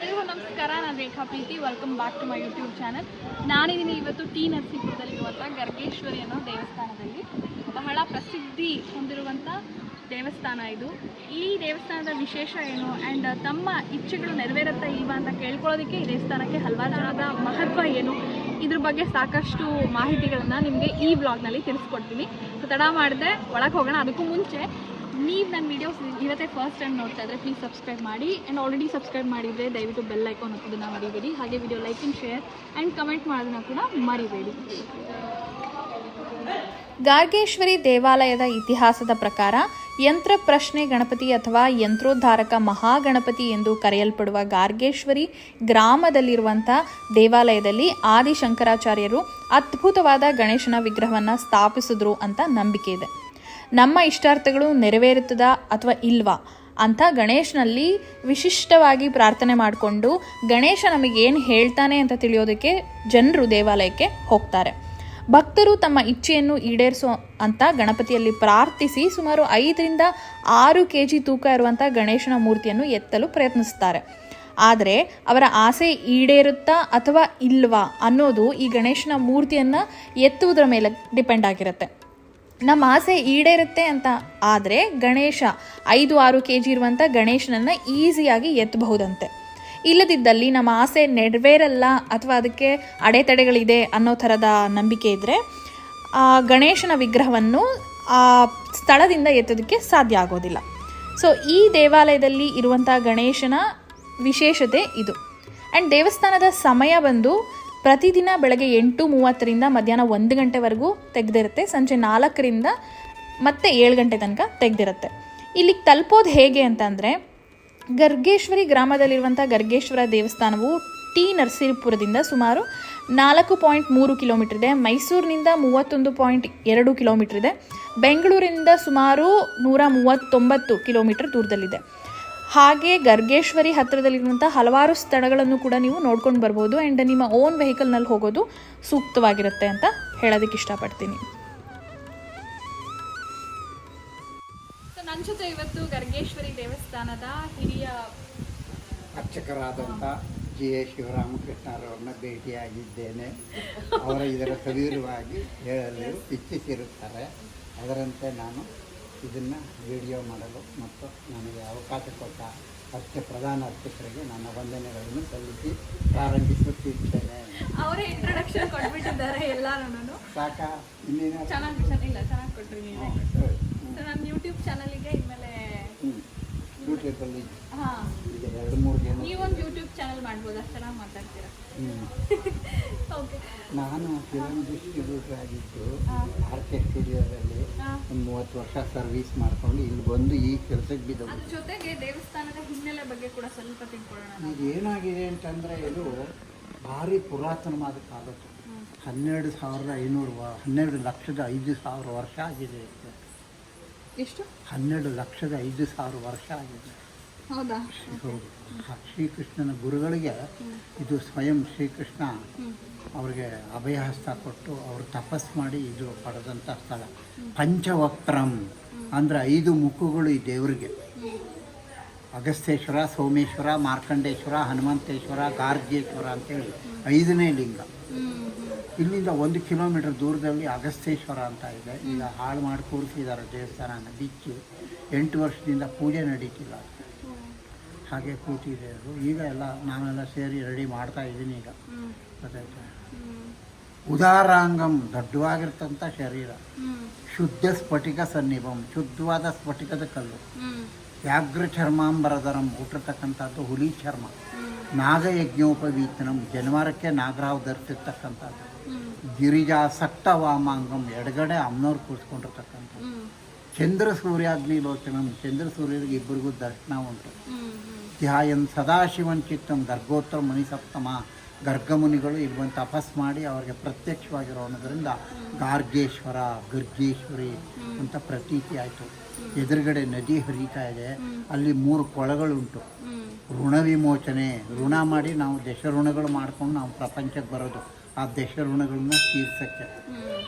ಎಲ್ರಿಗೂ ನಮಸ್ಕಾರ, ನಾನು Rekha Preethi. Welcome back to my YouTube channel ನಾನಿದ್ದೀನಿ ಇವತ್ತು ಟಿ ನರಸೀಪುರದಲ್ಲಿರುವಂಥ ಗರ್ಗೇಶ್ವರಿ ಅನ್ನೋ ದೇವಸ್ಥಾನದಲ್ಲಿ. ಬಹಳ ಪ್ರಸಿದ್ಧಿ ಹೊಂದಿರುವಂಥ ದೇವಸ್ಥಾನ ಇದು. ಈ ದೇವಸ್ಥಾನದ ವಿಶೇಷ ಏನು? ಆ್ಯಂಡ್ ತಮ್ಮ ಇಚ್ಛೆಗಳು ನೆರವೇರುತ್ತಾ ಇಲ್ವಾ ಅಂತ ಕೇಳ್ಕೊಳ್ಳೋದಕ್ಕೆ ಈ ದೇವಸ್ಥಾನಕ್ಕೆ ಹಲವಾರು ಜನದ ಮಹತ್ವ ಏನು? ಇದ್ರ ಬಗ್ಗೆ ಸಾಕಷ್ಟು ಮಾಹಿತಿಗಳನ್ನು ನಿಮಗೆ ಈ ಬ್ಲಾಗ್ನಲ್ಲಿ ತಿಳಿಸ್ಕೊಡ್ತೀನಿ. ಸೊ ತಡ ಮಾಡಿದೆ ಒಳಗೆ ಹೋಗೋಣ. ಅದಕ್ಕೂ ಮುಂಚೆ ನೀವು ನನ್ನ ವೀಡಿಯೋಸ್ ಇವತ್ತೇ ಫಸ್ಟ್ ಟೈಮ್ ನೋಡ್ತಾ ಇದ್ರೆ ಪ್ಲೀಸ್ ಸಬ್ಸ್ಕ್ರೈಬ್ ಮಾಡಿ. ಆ್ಯಂಡ್ ಆಲ್ರೆಡಿ ಸಬ್ಸ್ಕ್ರೈಬ್ ಮಾಡಿದರೆ ದಯವಿಟ್ಟು ಬೆಲ್ ಐಕಾನ್ ಹಾಕೋದನ್ನ ಮರಿಬೇಡಿ. ಹಾಗೆ video like and share and comment ಮಾಡೋದನ್ನು ಕೂಡ ಮರಿಬೇಡಿ. ಗಾರ್ಗೇಶ್ವರಿ ದೇವಾಲಯದ ಇತಿಹಾಸದ ಪ್ರಕಾರ ಯಂತ್ರ ಪ್ರಶ್ನೆ ಗಣಪತಿ ಅಥವಾ ಯಂತ್ರೋದ್ಧಾರಕ ಮಹಾಗಣಪತಿ ಎಂದು ಕರೆಯಲ್ಪಡುವ ಗಾರ್ಗೇಶ್ವರಿ ಗ್ರಾಮದಲ್ಲಿರುವಂಥ ದೇವಾಲಯದಲ್ಲಿ ಆದಿಶಂಕರಾಚಾರ್ಯರು ಅದ್ಭುತವಾದ ಗಣೇಶನ ವಿಗ್ರಹವನ್ನು ಸ್ಥಾಪಿಸಿದ್ರು ಅಂತ ನಂಬಿಕೆ ಇದೆ. ನಮ್ಮ ಇಷ್ಟಾರ್ಥಗಳು ನೆರವೇರುತ್ತದಾ ಅಥವಾ ಇಲ್ವಾ ಅಂತ ಗಣೇಶನಲ್ಲಿ ವಿಶಿಷ್ಟವಾಗಿ ಪ್ರಾರ್ಥನೆ ಮಾಡಿಕೊಂಡು ಗಣೇಶ ನಮಗೇನು ಹೇಳ್ತಾನೆ ಅಂತ ತಿಳಿಯೋದಕ್ಕೆ ಜನರು ದೇವಾಲಯಕ್ಕೆ ಹೋಗ್ತಾರೆ. ಭಕ್ತರು ತಮ್ಮ ಇಚ್ಛೆಯನ್ನು ಈಡೇರಿಸೋ ಅಂತ ಗಣಪತಿಯಲ್ಲಿ ಪ್ರಾರ್ಥಿಸಿ ಸುಮಾರು ಐದರಿಂದ ಆರು ಕೆ ಜಿ ತೂಕ ಇರುವಂಥ ಗಣೇಶನ ಮೂರ್ತಿಯನ್ನು ಎತ್ತಲು ಪ್ರಯತ್ನಿಸ್ತಾರೆ. ಆದರೆ ಅವರ ಆಸೆ ಈಡೇರುತ್ತಾ ಅಥವಾ ಇಲ್ವಾ ಅನ್ನೋದು ಈ ಗಣೇಶನ ಮೂರ್ತಿಯನ್ನು ಎತ್ತುವುದರ ಮೇಲೆ ಡಿಪೆಂಡ್ ಆಗಿರುತ್ತೆ. ನಮ್ಮ ಆಸೆ ಈಡೇರುತ್ತೆ ಅಂತ ಆದರೆ ಗಣೇಶ ಐದು ಆರು ಕೆ ಜಿ ಇರುವಂಥ ಗಣೇಶನನ್ನು ಈಸಿಯಾಗಿ ಎತ್ತಬಹುದಂತೆ. ಇಲ್ಲದಿದ್ದಲ್ಲಿ ನಮ್ಮ ಆಸೆ ನೆರವೇರಲ್ಲ ಅಥವಾ ಅದಕ್ಕೆ ಅಡೆತಡೆಗಳಿದೆ ಅನ್ನೋ ಥರದ ನಂಬಿಕೆ ಇದ್ದರೆ ಆ ಗಣೇಶನ ವಿಗ್ರಹವನ್ನು ಆ ಸ್ಥಳದಿಂದ ಎತ್ತೋದಕ್ಕೆ ಸಾಧ್ಯ ಆಗೋದಿಲ್ಲ. ಸೊ ಈ ದೇವಾಲಯದಲ್ಲಿ ಇರುವಂಥ ಗಣೇಶನ ವಿಶೇಷತೆ ಇದು. ಆ್ಯಂಡ್ ದೇವಸ್ಥಾನದ ಸಮಯ ಬಂದು ಪ್ರತಿದಿನ ಬೆಳಗ್ಗೆ ಎಂಟು ಮೂವತ್ತರಿಂದ ಮಧ್ಯಾಹ್ನ ಒಂದು ಗಂಟೆವರೆಗೂ ತೆಗೆದಿರುತ್ತೆ. ಸಂಜೆ ನಾಲ್ಕರಿಂದ ಮತ್ತೆ ಏಳು ಗಂಟೆ ತನಕ ತೆಗೆದಿರುತ್ತೆ. ಇಲ್ಲಿಗೆ ತಲುಪೋದು ಹೇಗೆ ಅಂತಂದರೆ, ಗರ್ಗೇಶ್ವರಿ ಗ್ರಾಮದಲ್ಲಿರುವಂಥ ಗರ್ಗೇಶ್ವರ ದೇವಸ್ಥಾನವು ಟಿ ನರಸೀಪುರದಿಂದ ಸುಮಾರು ನಾಲ್ಕು ಪಾಯಿಂಟ್ ಮೂರು ಕಿಲೋಮೀಟರ್ ಇದೆ. ಮೈಸೂರಿನಿಂದ ಮೂವತ್ತೊಂದು ಪಾಯಿಂಟ್ ಎರಡು ಕಿಲೋಮೀಟರ್ ಇದೆ. ಬೆಂಗಳೂರಿನಿಂದ ಸುಮಾರು ನೂರ ಮೂವತ್ತೊಂಬತ್ತು ಕಿಲೋಮೀಟರ್ ದೂರದಲ್ಲಿದೆ. ಹಾಗೆ ಗರ್ಗೇಶ್ವರಿ ಹತ್ತಿರದಲ್ಲಿರುವಂಥ ಹಲವಾರು ಸ್ಥಳಗಳನ್ನು ಕೂಡ ನೀವು ನೋಡ್ಕೊಂಡು ಬರ್ಬೋದು ಆ್ಯಂಡ್ ನಿಮ್ಮ ಓನ್ ವೆಹಿಕಲ್ನಲ್ಲಿ ಹೋಗೋದು ಸೂಕ್ತವಾಗಿರುತ್ತೆ ಅಂತ ಹೇಳೋದಕ್ಕೆ ಇಷ್ಟಪಡ್ತೀನಿ. ಸೊ ನನ್ನ ಜೊತೆ ಇವತ್ತು ಗರ್ಗೇಶ್ವರಿ ದೇವಸ್ಥಾನದ ಹಿರಿಯ ಅರ್ಚಕರಾದಂಥ ಜಿ ಎ ಶಿವರಾಮಕೃಷ್ಣರವ್ರನ್ನ ಭೇಟಿಯಾಗಿದ್ದೇನೆ. ಅವರ ಇದರ ಸವಿರವಾಗಿ ಹೇಳಲು ಇಚ್ಛಿಸಿರುತ್ತಾರೆ. ಅದರಂತೆ ನಾನು ಇದನ್ನು ವಿಡಿಯೋ ಮಾಡಲು ಮತ್ತು ನನಗೆ ಅವಕಾಶ ಕೊಟ್ಟ ಅರ್ಚ ಪ್ರಧಾನ ಅರ್ಚಕರಿಗೆ ನನ್ನ ವಂದನೆಗಳನ್ನು ಸಲ್ಲಿಸಿ ಪ್ರಾರಂಭಿಸುತ್ತಿದ್ದೇನೆ. ಅವರೇ ಇಂಟ್ರೊಡಕ್ಷನ್ ಕೊಟ್ಬಿಟ್ಟಿದ್ದಾರೆ ಎಲ್ಲರೂ ಸಾಕ? ಇನ್ನೇನು ಚೆನ್ನಾಗಿ ಚೆನ್ನಾಗಿ ಕೊಟ್ಟರು ನೀವು. ಸೊ ನನ್ನ ಯೂಟ್ಯೂಬ್ ಚಾನಲಿಗೆ ಇನ್ಮೇಲೆ ಹ್ಞೂ ಯೂಟ್ಯೂಬಲ್ಲಿ ಹಾಂ. ಈಗ ಎರಡು ಮೂರು ಜನ ಒಂದು ಯೂಟ್ಯೂಬ್ ಚಾನಲ್ ಮಾಡ್ಬೋದು ಅಷ್ಟು ಚೆನ್ನಾಗಿ ಮಾತಾಡ್ತೀರಾ? ಓಕೆ ನಾನು ಫಿಲಮ್ ಡಿಸ್ಟ್ರಿಬ್ಯೂಟರ್ ಆಗಿದ್ದು ಆರ್ ಕೆ ಸ್ಟುಡಿಯೋದಲ್ಲಿ ಒಂದು ಮೂವತ್ತು ವರ್ಷ ಸರ್ವಿಸ್ ಮಾಡ್ಕೊಂಡು ಇಲ್ಲಿ ಬಂದು ಈ ಕೆಲಸಕ್ಕೆ ಬಿದ್ದವು ಜೊತೆಗೆ ದೇವಸ್ಥಾನದ ಹಿನ್ನೆಲೆ ಬಗ್ಗೆ ಕೂಡ ಸ್ವಲ್ಪ ತಿಳ್ಕೊಳ್ಳೋಣ ನಾವು. ಈಗ ಏನಾಗಿದೆ ಅಂತಂದರೆ ಇದು ಭಾರಿ ಪುರಾತನವಾದ ಕಾಲದ್ದು. ಹನ್ನೆರಡು ಸಾವಿರದ ಐನೂರು ಹನ್ನೆರಡು ಲಕ್ಷದ ಐದು ಸಾವಿರ ವರ್ಷ ಆಗಿದೆ. ಎಷ್ಟು? ಹನ್ನೆರಡು ಲಕ್ಷದ ಐದು ಸಾವಿರ ವರ್ಷ ಆಗಿದೆ. ಹೌದಾ? ಶ್ರೀಕೃಷ್ಣನ ಗುರುಗಳಿಗೆ ಇದು ಸ್ವಯಂ ಶ್ರೀಕೃಷ್ಣ. ಅವ್ರಿಗೆ ಅಭಯಹಸ್ತ ಕೊಟ್ಟು ಅವರು ತಪಸ್ ಮಾಡಿ ಇದು ಪಡೆದಂಥ ಸ್ಥಳ. ಪಂಚವಕ್ರಂ ಅಂದರೆ ಐದು ಮುಖಗಳು ಈ ದೇವರಿಗೆ. ಅಗಸ್ತೇಶ್ವರ ಸೋಮೇಶ್ವರ ಮಾರ್ಕಂಡೇಶ್ವರ ಹನುಮಂತೇಶ್ವರ ಗಾರ್ಗೇಶ್ವರ ಅಂತೇಳಿ ಐದನೇ ಲಿಂಗ. ಇಲ್ಲಿಂದ ಒಂದು ಕಿಲೋಮೀಟರ್ ದೂರದಲ್ಲಿ ಅಗಸ್ತೇಶ್ವರ ಅಂತ ಇದೆ. ಈಗ ಹಾಳು ಮಾಡಿ ಕೂರಿಸಿದ್ದಾರೆ ದೇವಸ್ಥಾನ ಬಿಚ್ಚಿ ಎಂಟು ವರ್ಷದಿಂದ ಪೂಜೆ ನಡೀತಿಲ್ಲ. ಹಾಗೆ ಕೂತಿದೆ ಅದು. ಈಗ ಎಲ್ಲ ನಾನೆಲ್ಲ ಸೇರಿ ರೆಡಿ ಮಾಡ್ತಾ ಇದ್ದೀನಿ ಈಗ. ಗೊತ್ತಾಯ್ತಾ? ಉದಾರಾಂಗಂ, ದೊಡ್ಡವಾಗಿರ್ತಂಥ ಶರೀರ. ಶುದ್ಧ ಸ್ಫಟಿಕ ಸನ್ನಿಭಂ, ಶುದ್ಧವಾದ ಸ್ಫಟಿಕದ ಕಲ್ಲು. ವ್ಯಾಘ್ರ ಚರ್ಮಾಂಬರದರಂ ಹುಟ್ಟಿರ್ತಕ್ಕಂಥದ್ದು ಹುಲಿ ಚರ್ಮ. ನಾಗಯಜ್ಞೋಪವೀತನಂ, ಜನವಾರಕ್ಕೆ ನಾಗರಾವ್ ಧರಿಸಿರ್ತಕ್ಕಂಥದ್ದು. ಗಿರಿಜಾ ಸಕ್ತ ವಾಮಾಂಗಂ ಎಡಗಡೆ ಅಮ್ಮನವ್ರು ಕೂತ್ಕೊಂಡಿರ್ತಕ್ಕಂಥ ಚಂದ್ರ ಸೂರ್ಯಾಗ್ನಿ ಲೋಚನಂ ಚಂದ್ರ ಸೂರ್ಯರಿಗೆ ಇಬ್ಬರಿಗೂ ದರ್ಶನ ಉಂಟು. ಧ್ಯಾಯನ್ ಸದಾಶಿವನ್ ಚಿತ್ತಂ ಗರ್ಗೋತ್ರ ಮುನಿ ಸಪ್ತಮ ಗರ್ಗಮುನಿಗಳು ಇಲ್ಲಿ ಬಂದು ತಪಸ್ ಮಾಡಿ ಅವರಿಗೆ ಪ್ರತ್ಯಕ್ಷವಾಗಿರೋದ್ರಿಂದ ಗಾರ್ಗೇಶ್ವರ ಗರ್ಗೇಶ್ವರಿ ಅಂತ ಪ್ರತೀತಿ ಆಯಿತು. ಎದುರುಗಡೆ ನದಿ ಹರಿತಾ ಇದೆ. ಅಲ್ಲಿ ಮೂರು ಕೊಳಗಳುಂಟು. ಋಣ ವಿಮೋಚನೆ ಋಣ ಮಾಡಿ ನಾವು ದಶ ಋಣಗಳು ಮಾಡ್ಕೊಂಡು ನಾವು ಪ್ರಪಂಚಕ್ಕೆ ಬರೋದು. ಆ ದೇಶ ಋಣಗಳನ್ನ ತೀರ್ಸಕ್ಕೆ.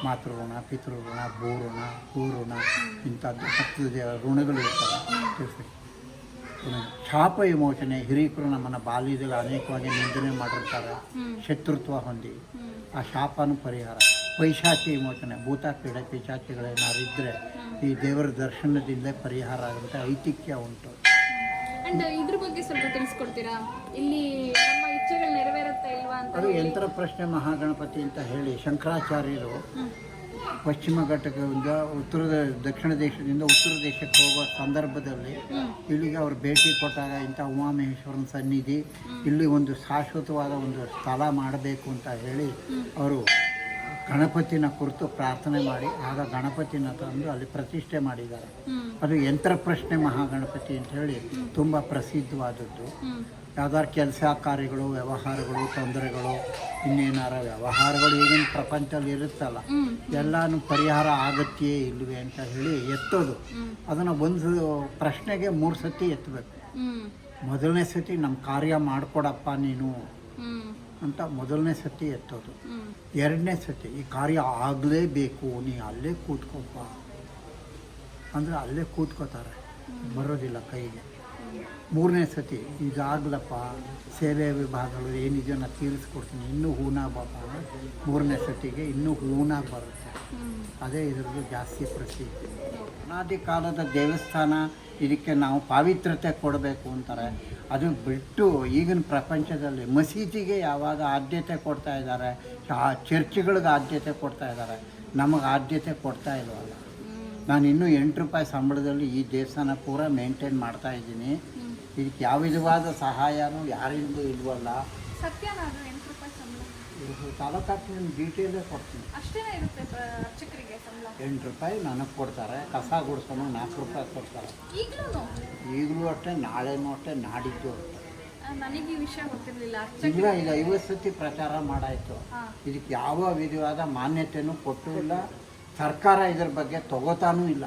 ಮಾತೃಋಣ, ಪಿತೃಋಣ, ಭೂಋಣ ಭೂಋಣ ಇಂಥದ್ದು ಹತ್ತು ಋಣಗಳು ಇರ್ತವೆ ತೀರ್ಸಕ್ಕೆ. ಶಾಪ ವಿಮೋಚನೆ, ಹಿರೀಕರು ನಮ್ಮನ್ನು ಬಾಲ್ಯದಲ್ಲಿ ಅನೇಕವಾಗಿ ನಿಂದನೆ ಮಾಡಿರ್ತಾರೆ, ಶತ್ರುತ್ವ ಹೊಂದಿ. ಆ ಶಾಪನೂ ಪರಿಹಾರ. ಪೈಶಾಚಿ ವಿಮೋಚನೆ ಭೂತ ಪೀಡೆ ಪಿಶಾಚಿಗಳೇನಾದ್ರು ಇದ್ದರೆ ಈ ದೇವರ ದರ್ಶನದಿಂದ ಪರಿಹಾರ ಆಗುತ್ತೆ, ಐತಿಹ್ಯ ಉಂಟು. ಇದ್ರ ಬಗ್ಗೆ ಸ್ವಲ್ಪ ತಿಳಿಸ್ಕೊಡ್ತೀರಾ? ಇಲ್ಲಿ ಇಚ್ಛೆಗಳು ನೆರವೇರುತ್ತಾ ಇಲ್ವಾ ಅಂತ ಅದು ಯಂತ್ರ ಪ್ರಶ್ನೆ ಮಹಾಗಣಪತಿ ಅಂತ ಹೇಳಿ ಶಂಕರಾಚಾರ್ಯರು ಪಶ್ಚಿಮ ಘಟ್ಟದಿಂದ ಉತ್ತರದ ದಕ್ಷಿಣ ದೇಶದಿಂದ ಉತ್ತರ ದೇಶಕ್ಕೆ ಹೋಗುವ ಸಂದರ್ಭದಲ್ಲಿ ಇಲ್ಲಿಗೆ ಅವರು ಭೇಟಿ ಕೊಟ್ಟಾಗ ಇಂಥ ಉಮಾಮಹೇಶ್ವರನ ಸನ್ನಿಧಿ ಇಲ್ಲಿ ಒಂದು ಶಾಶ್ವತವಾದ ಒಂದು ಸ್ಥಳ ಮಾಡಬೇಕು ಅಂತ ಹೇಳಿ ಅವರು ಗಣಪತಿನ ಕುರಿತು ಪ್ರಾರ್ಥನೆ ಮಾಡಿ ಆಗ ಗಣಪತಿನ ತಂದು ಅಲ್ಲಿ ಪ್ರತಿಷ್ಠೆ ಮಾಡಿದ್ದಾರೆ. ಅದು ಯಂತ್ರ ಪ್ರಶ್ನೆ ಮಹಾಗಣಪತಿ ಅಂತ ಹೇಳಿ ತುಂಬ ಪ್ರಸಿದ್ಧವಾದದ್ದು. ಹ್ಮ್ ಯಾವ್ದಾರು ಕೆಲಸ ಕಾರ್ಯಗಳು ವ್ಯವಹಾರಗಳು ತೊಂದರೆಗಳು ಇನ್ನೇನಾರ ವ್ಯವಹಾರಗಳು ಈಗಿನ ಪ್ರಪಂಚದಲ್ಲಿ ಇರುತ್ತಲ್ಲ ಎಲ್ಲಾನು ಪರಿಹಾರ ಆಗತ್ತೆಯೇ ಇಲ್ವೇ ಅಂತ ಹೇಳಿ ಎತ್ತೋದು. ಅದನ್ನು ಒಂದು ಪ್ರಶ್ನೆಗೆ ಮೂರು ಸತಿ ಎತ್ತಬೇಕು ಮೊದಲನೇ ಸತಿ ನಮ್ಮ ಕಾರ್ಯ ಮಾಡಿಕೊಡಪ್ಪ ನೀನು ಅಂತ ಮೊದಲನೇ ಸತಿ ಎತ್ತೋದು. ಎರಡನೇ ಸತಿ ಈ ಕಾರ್ಯ ಆಗಲೇಬೇಕು ನೀ ಅಲ್ಲೇ ಕೂತ್ಕೊಪ್ಪ. ಅಂದರೆ ಅಲ್ಲೇ ಕೂತ್ಕೋತಾರೆ. ಬರೋದಿಲ್ಲ ಕೈಗೆ. ಮೂರನೇ ಸತಿ ಇದಾಗ್ಲಪ್ಪ ಸೇವೆ ವಿಭಾಗಗಳು ಏನಿದೆಯೋ ನಾನು ತೀರಿಸ್ಕೊಡ್ತೀನಿ. ಇನ್ನೂ ಹೂನಾಗ ಬಾಪ ಮೂರನೇ ಸತಿಗೆ ಇನ್ನೂ ಹೂನಾಗ ಬರುತ್ತೆ. ಅದೇ ಇದರದ್ದು ಜಾಸ್ತಿ ಪ್ರಸಿದ್ಧಿ. ಅನಾದಿ ಕಾಲದ ದೇವಸ್ಥಾನ ಇದಕ್ಕೆ ನಾವು ಪಾವಿತ್ರತೆ ಕೊಡಬೇಕು ಅಂತಾರೆ. ಅದು ಬಿಟ್ಟು ಈಗಿನ ಪ್ರಪಂಚದಲ್ಲಿ ಮಸೀದಿಗೆ ಯಾವಾಗ ಆದ್ಯತೆ ಕೊಡ್ತಾ ಇದ್ದಾರೆ ಚರ್ಚ್ಗಳಿಗೆ ಆದ್ಯತೆ ಕೊಡ್ತಾ ಇದ್ದಾರೆ, ನಮಗೆ ಆದ್ಯತೆ ಕೊಡ್ತಾ ಇಲ್ವಲ್ಲ. ನಾನು ಇನ್ನೂ ಎಂಟು ರೂಪಾಯಿ ಸಂಬಳದಲ್ಲಿ ಈ ದೇವಸ್ಥಾನ ಪೂರ ಮೇಂಟೈನ್ ಮಾಡ್ತಾ ಇದ್ದೀನಿ. ಇದಕ್ಕೆ ಯಾವ ವಿಧವಾದ ಸಹಾಯನೂ ಯಾರಿಂದ ಇಲ್ವಲ್ಲ. ತಾಲೂಕಾಟಿನ ಡೀಟೇಲೇ ಕೊಡ್ತೀನಿ. ಎಂಟು ರೂಪಾಯಿ ನನಗೆ ಕೊಡ್ತಾರೆ ಕಸ ಗುಡಿಸ್ಕೊಂಡು ನಾಲ್ಕು ರೂಪಾಯಿ ಕೊಡ್ತಾರೆ. ಈಗಲೂ ಅಷ್ಟೇ ನಾಳೆನೂ ಅಷ್ಟೇ ನಾಡಿದ್ದು ಅಷ್ಟೇ. ನನಗೆ ಈ ವಿಷಯ ಗೊತ್ತಿರಲಿಲ್ಲ. ಅರ್ಚಕ ಇಲ್ಲ ಇವತ್ತು ಐವತ್ತು ಸತಿ ಪ್ರಚಾರ ಮಾಡಾಯಿತು. ಇದಕ್ಕೆ ಯಾವ ವಿಧವಾದ ಮಾನ್ಯತೆಯೂ ಕೊಟ್ಟೂ ಇಲ್ಲ ಸರ್ಕಾರ ಇದ್ರ ಬಗ್ಗೆ ತಗೋತಾನೂ ಇಲ್ಲ.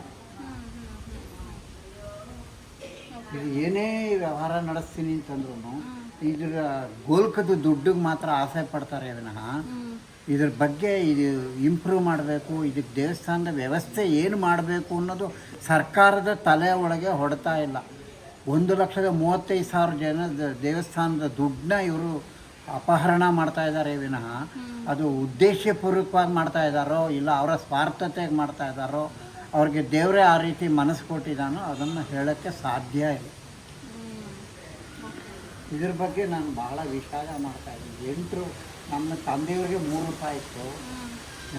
ಇದು ಏನೇ ವ್ಯವಹಾರ ನಡೆಸ್ತೀನಿ ಅಂತಂದ್ರೂ ಇದ್ರ ಗೋಲ್ಕದ ದುಡ್ಡಿಗೆ ಮಾತ್ರ ಆಸೆ ಪಡ್ತಾರೆ ವಿನಃ, ಇದ್ರ ಬಗ್ಗೆ ಇದು ಇಂಪ್ರೂವ್ ಮಾಡಬೇಕು ಇದಕ್ಕೆ ದೇವಸ್ಥಾನದ ವ್ಯವಸ್ಥೆ ಏನು ಮಾಡಬೇಕು ಅನ್ನೋದು ಸರ್ಕಾರದ ತಲೆ ಒಳಗೆ ಹೊಡ್ತಾ ಇಲ್ಲ. ಒಂದು ಲಕ್ಷದ ಮೂವತ್ತೈದು ಸಾವಿರ ಜನ ದೇವಸ್ಥಾನದ ದುಡ್ಡನ್ನ ಇವರು ಅಪಹರಣ ಮಾಡ್ತಾ ಇದ್ದಾರೆ ವಿನಃ ಅದು ಉದ್ದೇಶಪೂರ್ವಕವಾಗಿ ಮಾಡ್ತಾ ಇದ್ದಾರೋ ಇಲ್ಲ ಅವರ ಸ್ವಾರ್ಥತೆಗೆ ಮಾಡ್ತಾ ಇದ್ದಾರೋ ಅವ್ರಿಗೆ ದೇವರೇ ಆ ರೀತಿ ಮನಸ್ಸು ಕೊಟ್ಟಿದ್ದಾನೋ ಅದನ್ನು ಹೇಳೋಕ್ಕೆ ಸಾಧ್ಯ ಇಲ್ಲ. ಇದ್ರ ಬಗ್ಗೆ ನಾನು ಭಾಳ ವಿಷಾದ ಮಾಡ್ತಾ ಇದ್ದೀನಿ. ಎಂಟು ನಮ್ಮ ತಂದೆಯವ್ರಿಗೆ ಮೂರು ರೂಪಾಯಿ ಇತ್ತು.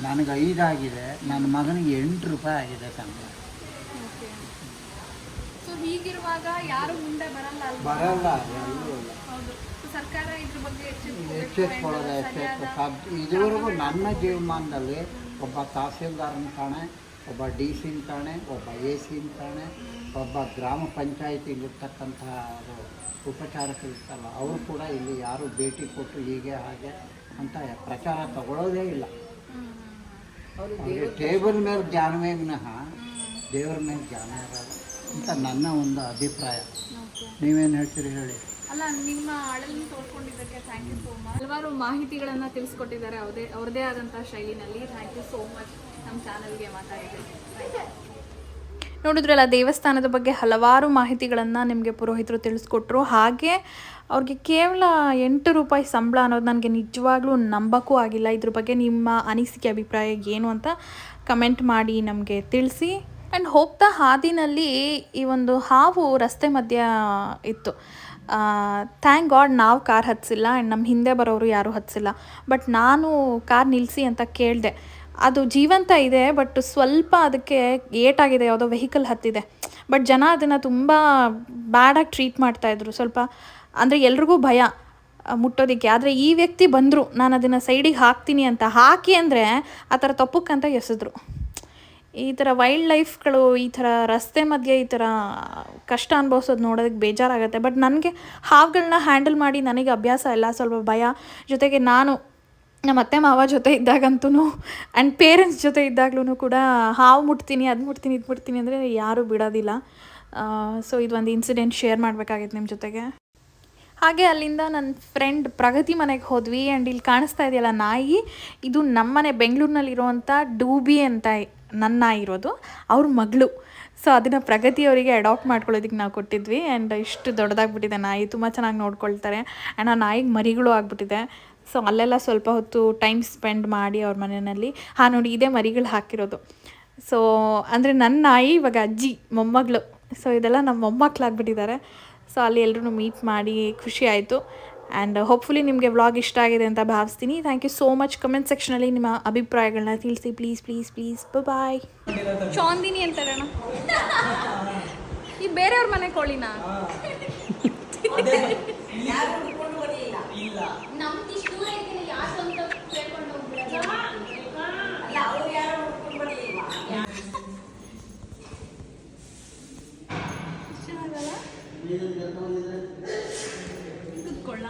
ನನಗೆ ಐದಾಗಿದೆ ನನ್ನ ಮಗನಿಗೆ ಎಂಟು ರೂಪಾಯಿ ಆಗಿದೆ ಸಂಬಳ ಓಕೆ. ಸೊ ಹೀಗಿರುವಾಗ ಯಾರು ಮುಂದೆ ಬರಲ್ಲ ಅಲ್ವಾ? ಬರಲ್ಲ ಹೌದು. So, ಸರ್ಕಾರ ಇದ್ರ ಬಗ್ಗೆ ಎಚ್ಚೆತ್ಕೋಬೇಕು ಎಚ್ಚೆತ್ಕೊಳ್ಳೋದು and ಎಚ್ಚೆತ್ತು ಇದುವರೆಗೂ ನನ್ನ ಜೀವಮಾನದಲ್ಲಿ ಒಬ್ಬ ತಹಸೀಲ್ದಾರನ ಕಾಣೆ ಒಬ್ಬ ಡಿ ಸಿನ ಕಾಣೆ ಒಬ್ಬ ಎ ಸಿನ ಕಾಣೆ ಒಬ್ಬ ಗ್ರಾಮ ಪಂಚಾಯಿತಿಲಿರ್ತಕ್ಕಂತಹ ಉಪಚಾರಕರಿರ್ತಾರಲ್ಲ ಅವರು ಕೂಡ ಇಲ್ಲಿ ಯಾರು ಭೇಟಿ ಕೊಟ್ಟು ಹೀಗೆ ಹಾಗೆ ಅಂತ ಪ್ರಚಾರ ತಗೊಳ್ಳೋದೇ ಇಲ್ಲ. ಅವ್ರಿಗೆ ಟೇಬಲ್ ಮೇಲೆ ಜ್ಞಾನವೇ ವಿನಃ ದೇವರ ಮೇಲೆ ಜ್ಞಾನ ಇರಲ್ಲ. ಅಂತ ನನ್ನ ಒಂದು ಅಭಿಪ್ರಾಯ. ನೀವೇನು ಹೇಳ್ತೀರಿ ಹೇಳಿ. ಅಲ್ಲ ನಿಮ್ಮ ಹಾಡಲ್ಲಿ ತೋಡ್ಕೊಂಡಿದ್ದಕ್ಕೆ ಥ್ಯಾಂಕ್ ಯು ಸೋ ಮಚ್ ಹಲವಾರು ಮಾಹಿತಿಗಳನ್ನು ತಿಳಿಸ್ಕೊಟ್ಟಿದ್ದಾರೆ ಅವರದೇ ಅವ್ರದೇ ಆದಂಥ ಶೈಲಿನಲ್ಲಿ. ಥ್ಯಾಂಕ್ ಯು ಸೋ ಮಚ್ ನಮ್ಮ ಚಾನಲ್ಗೆ ಮಾತಾಡಿದ್ದೆ ನೋಡಿದ್ರಲ್ಲ ದೇವಸ್ಥಾನದ ಬಗ್ಗೆ ಹಲವಾರು ಮಾಹಿತಿಗಳನ್ನು ನಿಮಗೆ ಪುರೋಹಿತರು ತಿಳಿಸ್ಕೊಟ್ರು. ಹಾಗೆ ಅವ್ರಿಗೆ ಕೇವಲ ಎಂಟು ರೂಪಾಯಿ ಸಂಬಳ ಅನ್ನೋದು ನನಗೆ ನಿಜವಾಗ್ಲೂ ನಂಬಕ್ಕೂ ಆಗಿಲ್ಲ. ಇದ್ರ ಬಗ್ಗೆ ನಿಮ್ಮ ಅನಿಸಿಕೆ ಅಭಿಪ್ರಾಯ ಏನು ಅಂತ ಕಮೆಂಟ್ ಮಾಡಿ ನಮಗೆ ತಿಳಿಸಿ. ಆ್ಯಂಡ್ ಹೋಗ್ತಾ ಹಾದಿನಲ್ಲಿ ಈ ಒಂದು ಹಾವು ರಸ್ತೆ ಮಧ್ಯ ಇತ್ತು. ಥ್ಯಾಂಕ್ ಗಾಡ್ ನಾವು ಕಾರ್ ಹತ್ತಿಸಿಲ್ಲ ಆ್ಯಂಡ್ ನಮ್ಮ ಹಿಂದೆ ಬರೋರು ಯಾರೂ ಹತ್ತಿಸಿಲ್ಲ ಬಟ್ ನಾನು ಕಾರ್ ನಿಲ್ಲಿಸಿ ಅಂತ ಕೇಳಿದೆ. ಅದು ಜೀವಂತ ಇದೆ ಬಟ್ ಸ್ವಲ್ಪ ಅದಕ್ಕೆ ಏಟಾಗಿದೆ, ಯಾವುದೋ ವೆಹಿಕಲ್ ಹತ್ತಿದೆ. ಬಟ್ ಜನ ಅದನ್ನು ತುಂಬ ಬ್ಯಾಡಾಗಿ ಟ್ರೀಟ್ ಮಾಡ್ತಾಯಿದ್ರು ಸ್ವಲ್ಪ ಅಂದರೆ ಎಲ್ರಿಗೂ ಭಯ ಮುಟ್ಟೋದಕ್ಕೆ. ಆದರೆ ಈ ವ್ಯಕ್ತಿ ಬಂದರು. ನಾನು ಅದನ್ನು ಸೈಡಿಗೆ ಹಾಕ್ತೀನಿ ಅಂತ. ಹಾಕಿ ಅಂದರೆ ಆ ಥರ ತಪ್ಪಕ್ಕಂತ ಎಸೆದ್ರು. ಈ ಥರ ವೈಲ್ಡ್ ಲೈಫ್ಗಳು ಈ ಥರ ರಸ್ತೆ ಮಧ್ಯೆ ಈ ಥರ ಕಷ್ಟ ಅನುಭವಿಸೋದು ನೋಡೋದಕ್ಕೆ ಬೇಜಾರಾಗುತ್ತೆ. ಬಟ್ ನನಗೆ ಹಾವುಗಳನ್ನ ಹ್ಯಾಂಡಲ್ ಮಾಡಿ ನನಗೆ ಅಭ್ಯಾಸ ಇಲ್ಲ. ಸ್ವಲ್ಪ ಭಯ. ಜೊತೆಗೆ ನಾನು ನಮ್ಮ ಅತ್ತೆ ಮಾವ ಜೊತೆ ಇದ್ದಾಗಂತೂ ಆ್ಯಂಡ್ ಪೇರೆಂಟ್ಸ್ ಜೊತೆ ಇದ್ದಾಗ್ಲೂ ಕೂಡ ಹಾವು ಮುಟ್ತೀನಿ, ಅದು ಮುಟ್ತೀನಿ, ಇದು ಮುಟ್ತೀನಿ ಅಂದರೆ ಯಾರೂ ಬಿಡೋದಿಲ್ಲ. ಸೊ ಇದೊಂದು ಇನ್ಸಿಡೆಂಟ್ ಶೇರ್ ಮಾಡಬೇಕಾಗಿತ್ತು ನಿಮ್ಮ ಜೊತೆಗೆ. ಹಾಗೆ ಅಲ್ಲಿಂದ ನನ್ನ ಫ್ರೆಂಡ್ ಪ್ರಗತಿ ಮನೆಗೆ ಹೋದ್ವಿ ಆ್ಯಂಡ್ ಇಲ್ಲಿ ಕಾಣಿಸ್ತಾ ಇದೆಯಲ್ಲ ನಾಯಿ, ಇದು ನಮ್ಮನೆ ಬೆಂಗಳೂರಿನಲ್ಲಿರುವಂಥ ಡೂಬಿ ಅಂತ ನನ್ನ ನಾಯಿ ಇರೋದು, ಅವ್ರ ಮಗಳು. ಸೊ ಅದನ್ನು ಪ್ರಗತಿ ಅವರಿಗೆ ಅಡಾಪ್ಟ್ ಮಾಡ್ಕೊಳ್ಳೋದಕ್ಕೆ ನಾವು ಕೊಟ್ಟಿದ್ವಿ ಆ್ಯಂಡ್ ಇಷ್ಟು ದೊಡ್ಡದಾಗ್ಬಿಟ್ಟಿದೆ ನಾಯಿ, ತುಂಬ ಚೆನ್ನಾಗಿ ನೋಡ್ಕೊಳ್ತಾರೆ. ಆ್ಯಂಡ್ ಆ ನಾಯಿಗೆ ಮರಿಗಳು ಆಗ್ಬಿಟ್ಟಿದೆ. ಸೊ ಅಲ್ಲೆಲ್ಲ ಸ್ವಲ್ಪ ಹೊತ್ತು ಟೈಮ್ ಸ್ಪೆಂಡ್ ಮಾಡಿ ಅವ್ರ ಮನೆಯಲ್ಲಿ. ಹಾಂ, ನೋಡಿ, ಇದೇ ಮರಿಗಳು ಹಾಕಿರೋದು. ಸೊ ಅಂದರೆ ನನ್ನ ನಾಯಿ, ಇವಾಗ ಅಜ್ಜಿ, ಮೊಮ್ಮಗಳು. ಸೊ ಇದೆಲ್ಲ ನಮ್ಮ ಮೊಮ್ಮಕ್ಕಳಾಗ್ಬಿಟ್ಟಿದ್ದಾರೆ ಸೊ ಅಲ್ಲಿ ಎಲ್ಲರೂ ಮೀಟ್ ಮಾಡಿ ಖುಷಿ ಆಯಿತು. ಆ್ಯಂಡ್ ಹೋಪ್ಫುಲಿ ನಿಮಗೆ ವ್ಲಾಗ್ ಇಷ್ಟ ಆಗಿದೆ ಅಂತ ಭಾವಿಸ್ತೀನಿ. Thank you so much comment ಸೆಕ್ಷನಲ್ಲಿ ನಿಮ್ಮ ಅಭಿಪ್ರಾಯಗಳನ್ನ ತಿಳಿಸಿ. Please please please bye Chandini ಅಂತಾರಣ. ಈ ಬೇರೆಯವ್ರ ಮನೆ ಕೋಳಿನಾ? ಕುತ್ಕೊಳ್ಳ?